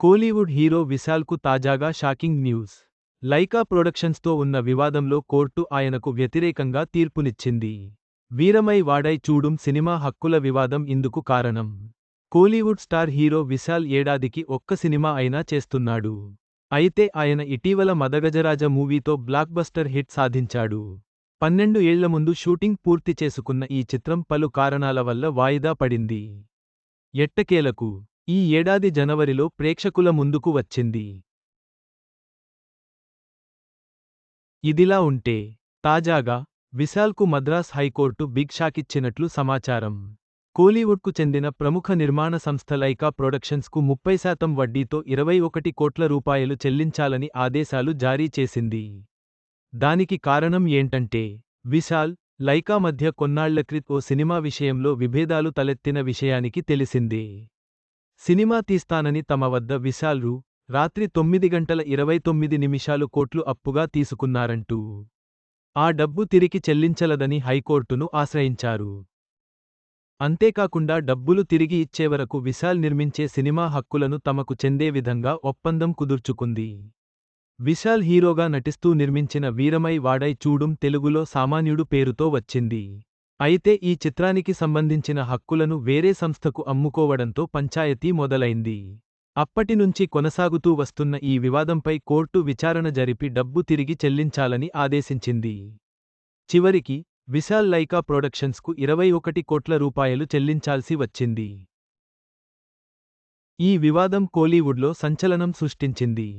Kollywood hero విశాల్కు తాజాగా shocking news. Lyca ప్రొడక్షన్స్తో ఉన్న వివాదంలో కోర్టు ఆయనకు వ్యతిరేకంగా తీర్పునిచ్చింది. వీరమై వాడై చూడుం సినిమా హక్కుల వివాదం ఇందుకు కారణం. కోలీవుడ్ స్టార్ హీరో విశాల్ ఏడాదికి ఒక్క సినిమా అయినా చేస్తున్నాడు. అయితే ఆయన ఇటీవల మదగజరాజ మూవీతో బ్లాక్బస్టర్ హిట్ సాధించాడు. పన్నెండు ఏళ్ళ ముందు షూటింగ్ పూర్తి చేసుకున్న ఈ చిత్రం పలు కారణాల వల్ల వాయిదా పడింది. ఎట్టకేలకు? ఈ ఏడాది జనవరిలో ప్రేక్షకుల ముందుకు వచ్చింది. ఇదిలా ఉంటే తాజాగా విశాల్కు మద్రాస్ హైకోర్టు బిగ్ షాకిచ్చినట్లు సమాచారం. కోలీవుడ్కు చెందిన ప్రముఖ నిర్మాణ సంస్థ లైకా ప్రొడక్షన్స్కు ముప్పై శాతం వడ్డీతో ఇరవై ఒకటి కోట్ల రూపాయలు చెల్లించాలని ఆదేశాలు జారీ చేసింది. దానికి కారణం ఏంటంటే విశాల్ లైకా మధ్య కొన్నాళ్ళ క్రిత్ ఓ సినిమా విషయంలో విభేదాలు తలెత్తిన విషయానికి తెలిసిందే. సినిమా తీస్తానని తమ వద్ద విశాల్ రాత్రి తొమ్మిది గంటల ఇరవై తొమ్మిది నిమిషాలు కోట్లు అప్పుగా తీసుకున్నారంటూ. ఆ డబ్బు తిరిగి చెల్లించలదని హైకోర్టును ఆశ్రయించారు. అంతేకాకుండా డబ్బులు తిరిగి ఇచ్చేవరకు విశాల్ నిర్మించే సినిమా హక్కులను తమకు చెందే విధంగా ఒప్పందం కుదుర్చుకుంది. విశాల్ హీరోగా నటిస్తూ నిర్మించిన వీరమై వాడై చూడుం తెలుగులో సామాన్యుడు పేరుతో వచ్చింది. అయితే ఈ చిత్రానికి సంబంధించిన హక్కులను వేరే సంస్థకు అమ్ముకోవడంతో పంచాయతీ మొదలైంది. అప్పటినుంచి కొనసాగుతూ వస్తున్న ఈ వివాదంపై కోర్టు విచారణ జరిపి డబ్బు తిరిగి చెల్లించాలని ఆదేశించింది. చివరికి విశాల్ లైకా ప్రొడక్షన్స్కు ఇరవై ఒకటి కోట్ల రూపాయలు చెల్లించాల్సి వచ్చింది. ఈ వివాదం కోలీవుడ్లో సంచలనం సృష్టించింది.